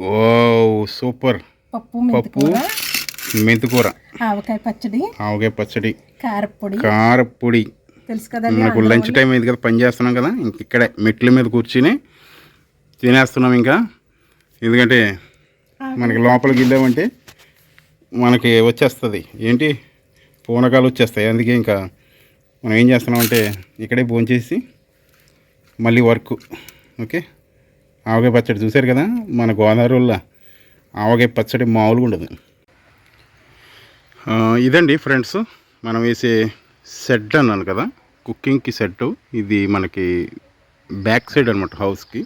ఓ super. పప్పు పప్పు మెంతికూర ఆవకాయ పచ్చడి. ఆవకాయ పచ్చడి. కారపొడి. కారపొడి. తెలుసు కదండి మనకు లంచ్ టైం అయింది కదా పని చేస్తున్నాం కదా ఇంక ఇక్కడే మెట్ల మీద కూర్చుని తినేస్తున్నాం ఇంకా. ఎందుకంటే మనకి లోపలికి వెళ్ళామంటే మనకి వచ్చేస్తుంది. ఏంటి? పూనకాలు వచ్చేస్తాయి. అందుకే ఇంకా మనం ఏం చేస్తున్నామంటే ఇక్కడే భోంచేసి మళ్ళీ వర్క్. ఓకే? ఆవకాయ పచ్చడి చూశారు కదా? మన గోదావరిలో ఆవకాయ పచ్చడి మామూలుగా ఉండదు. ఇదండి ఫ్రెండ్స్ మనం వేసే సెట్ అన్నాను కదా? కుకింగ్కి సెట్ ఇది మనకి బ్యాక్ సైడ్ అనమాట హౌస్కి.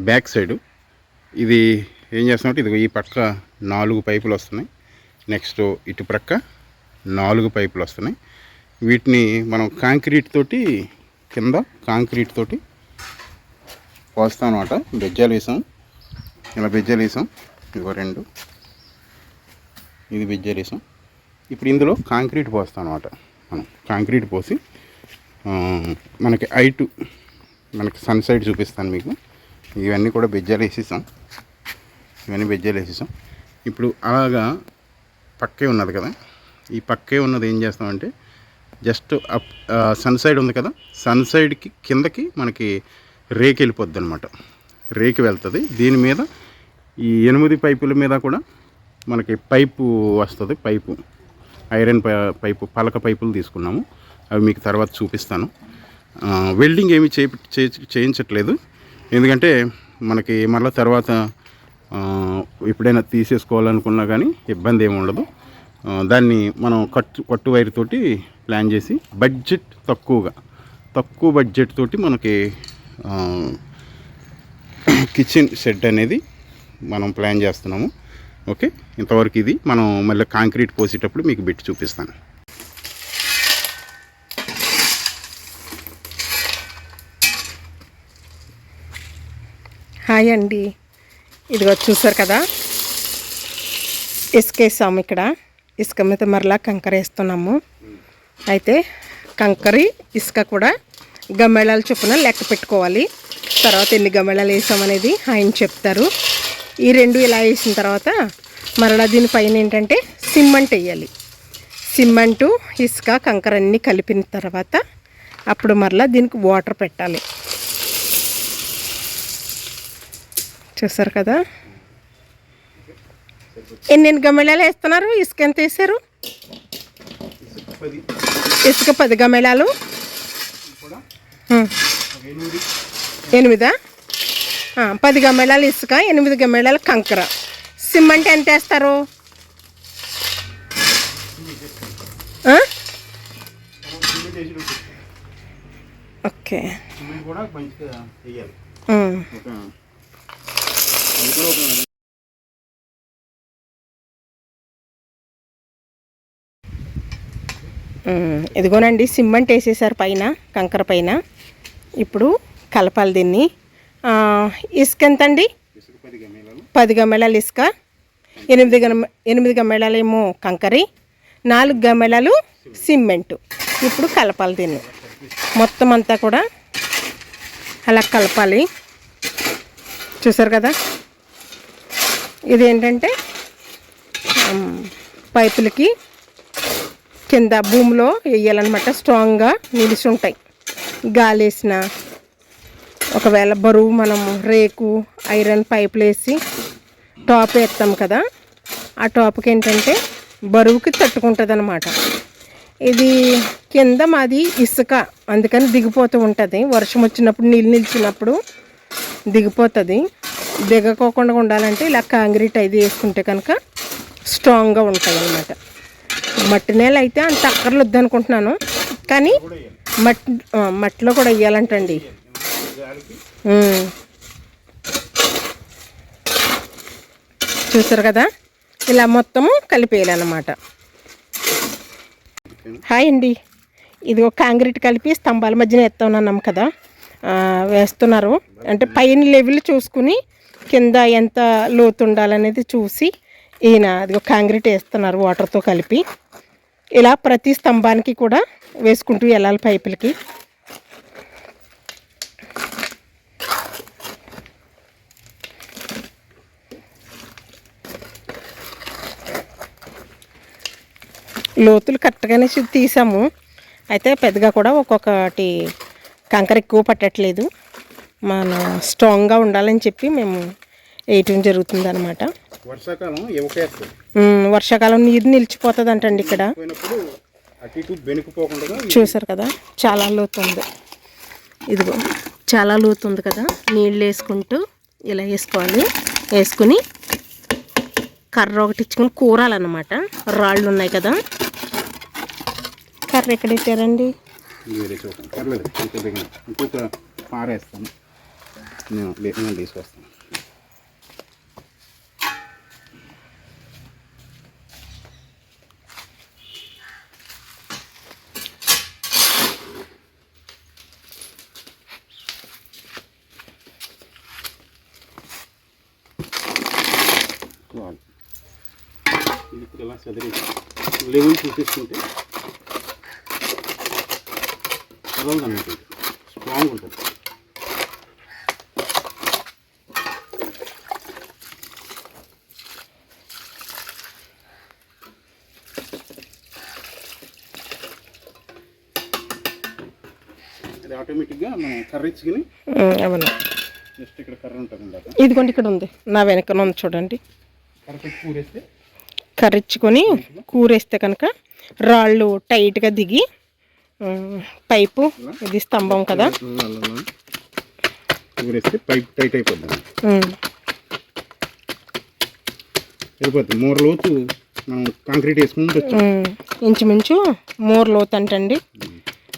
Back side. ఇది ఏం చేస్తామంటే ఇది ఈ పక్క నాలుగు పైపులు వస్తున్నాయి. నెక్స్ట్ ఇటు ప్రక్క నాలుగు పైపులు వస్తున్నాయి. వీటిని మనం కాంక్రీట్ తోటి కింద కాంక్రీట్ తోటి పోస్తాం అనమాట బెజ్జాలు వేసాం. ఇలా బెజ్జాలు వేసాం. ఇదిగో రెండు. ఇది బెజ్జాలు వేసాం. ఇప్పుడు ఇందులో కాంక్రీట్ పోస్తాం అనమాట మనం. కాంక్రీట్ పోసి మనకి హైట్ మనకి సన్ సైడ్ చూపిస్తాను మీకు. ఇవన్నీ కూడా బెజ్జాలు వేసేసాం. ఇవన్నీ బెజ్జాలు వేసేసాం. ఇప్పుడు అలాగా పక్కే ఉన్నది కదా. ఈ పక్కే ఉన్నది ఏం చేస్తామంటే జస్ట్ అప్ సన్ సైడ్ ఉంది కదా. సన్ సైడ్కి కిందకి మనకి రేక్ వెళ్ళిపోద్ది అనమాట రేక్ వెళ్తుంది. దీని మీద ఈ ఎనిమిది పైపుల మీద కూడా మనకి పైపు వస్తుంది పైపు. ఐరన్ పైపు పలక పైపులు తీసుకున్నాము. అవి మీకు తర్వాత చూపిస్తాను. వెల్డింగ్ ఏమి చేయించట్లేదు. ఎందుకంటే మనకి మళ్ళీ తర్వాత ఎప్పుడైనా తీసేసుకోవాలనుకున్నా కానీ ఇబ్బంది ఏమి ఉండదు. దాన్ని మనం కట్టు కట్టు వైర్ తోటి ప్లాన్ చేసి బడ్జెట్ తక్కువగా తక్కువ బడ్జెట్ తోటి మనకి కిచెన్ షెడ్ అనేది మనం ప్లాన్ చేస్తున్నాము. ఓకే ఇంతవరకు ఇది మనం మళ్ళీ కాంక్రీట్ పోసేటప్పుడు మీకు పెట్టి చూపిస్తాను. హాయ్ అండి. ఇదిగో చూసారు కదా? ఇసుక వేసాము ఇక్కడ. ఇసుక మీద మరలా కంకర వేస్తున్నాము. అయితే కంకరి ఇసుక కూడా గమ్మేళాల చొప్పున లెక్క పెట్టుకోవాలి. తర్వాత ఎన్ని గమ్మేళాలు వేసామనేది ఆయన చెప్తారు. ఈ రెండు ఇలా వేసిన తర్వాత మరలా దీనిపైన ఏంటంటే సిమెంట్ వేయాలి. సిమెంటు ఇసుక కంకర అన్నీ కలిపిన తర్వాత అప్పుడు మరలా దీనికి వాటర్ పెట్టాలి. చూసారు కదా? ఎన్ని గమ్మెళాలు వేస్తున్నారు? ఇసుక ఎంత వేసారు ఇసుక పది. గమ్మెళాలు ఉం. ఎనిమిదా? పది గమ్మెళాలు ఇసుక ఎనిమిది గమ్మెళాలు కంకర. సిమెంట్ ఎంత వేస్తారు? ఓకే. ఇదిగోనండి సిమెంట్ వేసేసారు పైన కంకర పైన. ఇప్పుడు కలపాలి దీన్ని. ఇసుక ఎంత అండి పది గమ్మెళాలు ఇసుక. ఎనిమిది గమ ఎనిమిది గమ్మెళాలు ఏమో కంకరి. నాలుగు గమ్మెళాలు సిమెంటు. ఇప్పుడు కలపాలి దీన్ని. మొత్తం అంతా కూడా అలా కలపాలి. చూసారు కదా? ఇదేంటంటే పైపులకి కింద భూమిలో వేయాలన్నమాట. స్ట్రాంగ్గా నిలిచి ఉంటాయి. గాలేసిన ఒకవేళ బరువు మనం రేకు ఐరన్ పైపులు వేసి టాప్ వేస్తాం కదా ఆ టాప్కి ఏంటంటే బరువుకి తట్టుకుంటుంది అనమాట ఇది కింద మాది ఇసుక అందుకని దిగిపోతూ ఉంటుంది. వర్షం వచ్చినప్పుడు నీళ్ళు నిలిచినప్పుడు దిగిపోతుంది. దిగకోకుండా ఉండాలంటే ఇలా కాంక్రీట్ అది వేసుకుంటే కనుక స్ట్రాంగ్గా ఉంటాయి అన్నమాట మట్టి నేల అయితే అంత అక్కర్లొద్దు అనుకుంటున్నాను కానీ మట్ మట్టిలో కూడా వేయాలంటండి చూసారు కదా? ఇలా మొత్తము కలిపేయాలన్నమాట. హాయ్ అండి. ఇది ఒక కాంక్రీట్ కలిపి స్తంభాల మధ్యన ఎత్తామన్నాం కదా? వేస్తున్నారు. అంటే పైన లెవెల్ చూసుకుని కింద ఎంత లోతు ఉండాలనేది చూసి ఈయన అది కాంక్రీట్ వేస్తున్నారు వాటర్తో కలిపి. ఇలా ప్రతి స్తంభానికి కూడా వేసుకుంటూ వెళ్ళాలి పైపులకి. లోతులు కరెక్ట్గానే తీసాము. అయితే పెద్దగా కూడా ఒక్కొక్కటి కంకర ఎక్కువ పట్టట్లేదు. మన స్ట్రాంగ్గా ఉండాలని చెప్పి మేము వేయటం జరుగుతుంది అనమాట వర్షాకాలం వర్షాకాలం నీరు నిలిచిపోతుంది అంటండి ఇక్కడ అటు ఇటు బెనుకుపోకుండా చూసారు కదా? చాలా లోతు ఉంది ఇదిగో చాలా లోతు ఉంది కదా? నీళ్ళు వేసుకుంటూ ఇలా వేసుకోవాలి. వేసుకుని కర్ర ఒకటి ఇచ్చుకుని కూరాలన్నమాట. రాళ్ళు ఉన్నాయి కదా? కర్ర ఎక్కడ వేరే చూడండి. పర్లేదు ఇంకొక పారేస్తాను. నేను తీసుకొస్తాను చాలు. చదివేసి లెవెల్ చూపిస్తుంటే కదలదు అన్నట్టు స్ట్రాంగ్ ఉంటుంది. అది ఆటోమేటిక్గా మనం కర్ర ఇచ్చుకుని ఉమ్, అవును. జస్ట్ ఇక్కడ కర్ర ఉంటుంది ఇదిగోండి ఇక్కడ ఉంది. నా వెనకన ఉంది చూడండి. కూరేస్తే కర్రిచ్చుకొని కూరేస్తే కనుక రాళ్ళు టైట్గా దిగి పైపు ఇది స్తంభం కదా. కూరేస్తే పైప్ టైట్ లోతు మనం కాంక్రీట్ వేసుకుంటూ వచ్చాం. ఉమ్, ఇంచుమించు మూర లోతు అంటండి.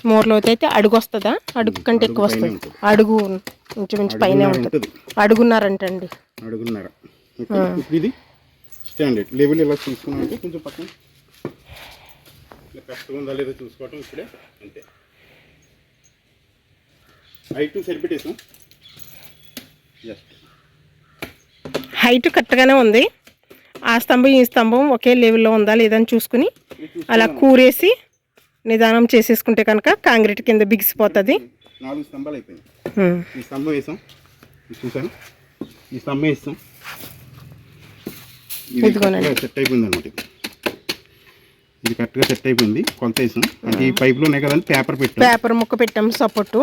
మూర లోతు అయితే అడుగు వస్తుందా అడుగు కంటే ఎక్కువ వస్తుంది అడుగు ఇంచుమించు పైన ఉంటుంది. అడుగున్నారంటండి అడుగున్నర ఇది స్టాండర్డ్ లెవెల్ ఇలా చూసుకున్నామంటే కొంచెం పక్కన. ఇలా కష్టంగా ఉందా లేదో చూసుకోవటం ఇప్పుడే. అంతే. హైట్ సరిపెట్టేసాం. జస్ట్ హైట్ కరెక్ట్గానే ఉంది. ఆ స్తంభం ఈ స్తంభం ఒకే లెవెల్లో ఉందా లేదని చూసుకుని అలా కూరేసి నిదానం చేసేసుకుంటే కనుక కాంక్రీట్ కింద బిగిసిపోతుంది. నాలుగు స్తంభాలు అయిపోయింది ఉమ్. ఈ స్తంభం వేసాం. చూసాను ఈ స్తంభం వేస్తాం ఇది. కరెక్ట్గా సెట్ అయిపోయింది అనమాట ఇది. కరెక్ట్గా సెట్ అయిపోయింది కొలత వేసాం అంటే ఈ కదండి పేపర్ పెట్టాం. పేపర్ ముక్క పెట్టాము సపోర్టు.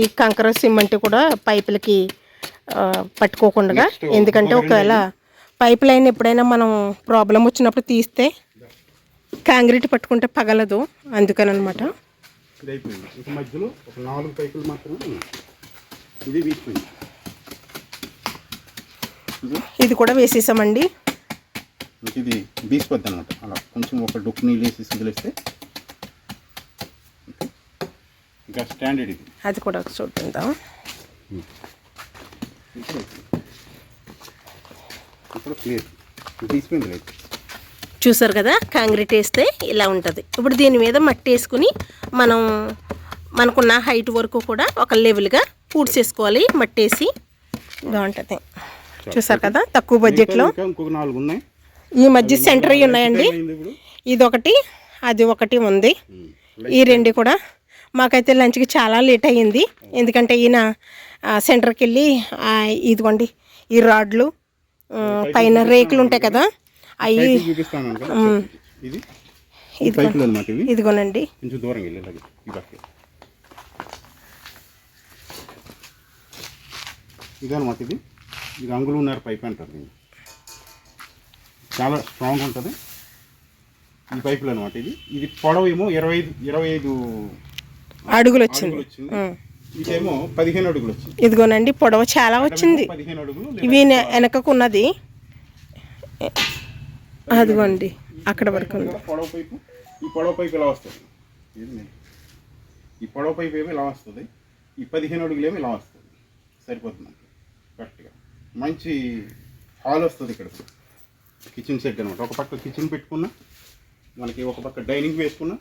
ఈ కంకర సిమెంట్ కూడా పైపులకి పట్టుకోకుండా. ఎందుకంటే ఒకవేళ పైప్ లైన్ ఎప్పుడైనా మనం ప్రాబ్లం వచ్చినప్పుడు తీస్తే కాంక్రీట్ పట్టుకుంటే పగలదు. అందుకని అనమాట ఇది అయిపోయింది. ఇక మధ్యలో ఒక నాలుగు పైపులు మాత్రమే ఉన్నాయి. ఇది వీసిపోయింది ఇది ఇది కూడా వేసేసామండి. ఇంక ఇది బీసిపోద్ది అనమాట అలా కొంచెం ఒక డొక్కు నీళ్ళు వేసి వదిలేస్తే. ఇంకా స్టాండర్డ్ ఇది. అది కూడా చూద్దాం. ఇప్పుడు ఇప్పుడు క్లియర్ తీసిపోయింది లేదు. చూసారు కదా? కాంక్రీట్ వేస్తే ఇలా ఉంటుంది. ఇప్పుడు దీని మీద మట్టి వేసుకుని మనం మనకున్న హైట్ వరకు కూడా ఒక లెవెల్గా పూడ్చేసుకోవాలి మట్టి వేసి. బాగుంటుంది. చూసారు కదా? తక్కువ బడ్జెట్లో ఇంకా ఇంకొక నాలుగు ఉన్నాయి. ఈ మధ్య సెంటర్ ఉన్నాయండి. ఇది ఒకటి అది ఒకటి ఉంది. ఉమ్. ఈ రెండు కూడా మాకైతే లంచ్కి చాలా లేట్ అయ్యింది. ఎందుకంటే ఈయన సెంటర్కి వెళ్ళి ఇదిగోండి ఈ రాడ్లు పైన రేకులు ఉంటాయి కదా అవి ఇదిగోనండి. ఇదనమాట ఇది. ఇది అంగులున్నర పైప్ అంటారు దీన్ని. చాలా స్ట్రాంగ్ ఉంటుంది. ఈ పైపులు అనమాట ఇది ఇది పొడవు ఏమో ఇరవై ఐదు ఇరవై ఐదు అడుగులు వచ్చింది ఇదేమో పదిహేను అడుగులు వచ్చింది ఇదిగోనండి పొడవ చాలా వచ్చింది. పదిహేను అడుగులు ఇవి నె- వెనకకు ఉన్నది అదిగోండి అక్కడ వరకు ఉంది. పొడవు పైపు ఈ పొడవు పైపు ఇలా వస్తుంది. ఈ పొడవు పైపు ఏమో ఇలా వస్తుంది? ఈ పదిహేను అడుగులు ఏమో ఇలా వస్తుంది. సరిపోతుంది కరెక్ట్గా మంచి హాల్ వస్తుంది ఇక్కడ. కిచెన్ సెట్ అనమాట ఒక పక్క కిచెన్ పెట్టుకున్నా మనకి ఒక పక్క డైనింగ్ వేసుకున్నా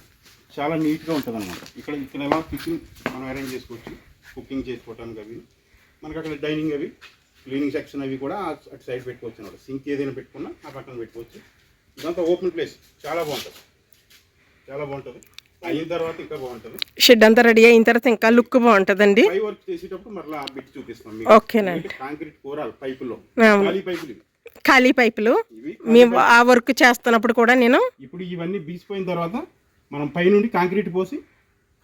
చాలా నీట్గా ఉంటుంది అనమాట ఇక్కడ ఇక్కడ ఎలా కిచెన్ మనం అరేంజ్ చేసుకోవచ్చు కుకింగ్ చేసుకోవటానికి అవి. మనకి అక్కడ డైనింగ్ అవి క్లీనింగ్ సెక్షన్ అవి కూడా అటు సైడ్ పెట్టుకోవచ్చు అనమాట సింక్ ఏదైనా పెట్టుకున్నా ఆ పక్కన పెట్టుకోవచ్చు. ఇదంతా ఓపెన్ ప్లేస్ చాలా బాగుంటుంది. చాలా బాగుంటుంది. అయిన తర్వాత ఇంకా బాగుంటుంది. షెడ్ అంతా రెడీ అయిన తర్వాత ఇంకా లుక్ బాగుంటుందండి. పై వర్క్ చేసేటప్పుడు మరలా బిట్ చూపిస్తాం ఓకేనండి. కాంక్రీట్ కూరాలి పైపులో. ఖాళీ పైపులు. ఖాళీ పైపులు. మేము ఆ వర్క్ చేస్తున్నప్పుడు కూడా నేను ఇప్పుడు ఇవన్నీ బీసిపోయిన తర్వాత మనం పైనుండి కాంక్రీట్ పోసి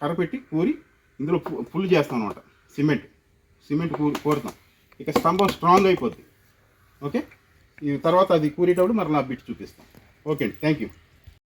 కరపెట్టి కూరి ఇందులో ఫుల్ చేస్తాం అనమాట సిమెంట్. సిమెంట్ కూరి కోరుతాం. ఇక స్తంభం స్ట్రాంగ్ అయిపోద్ది. ఓకే? ఈ తర్వాత అది కూరేటప్పుడు మరలా బిట్ చూపిస్తాం. ఓకే అండి. Thank you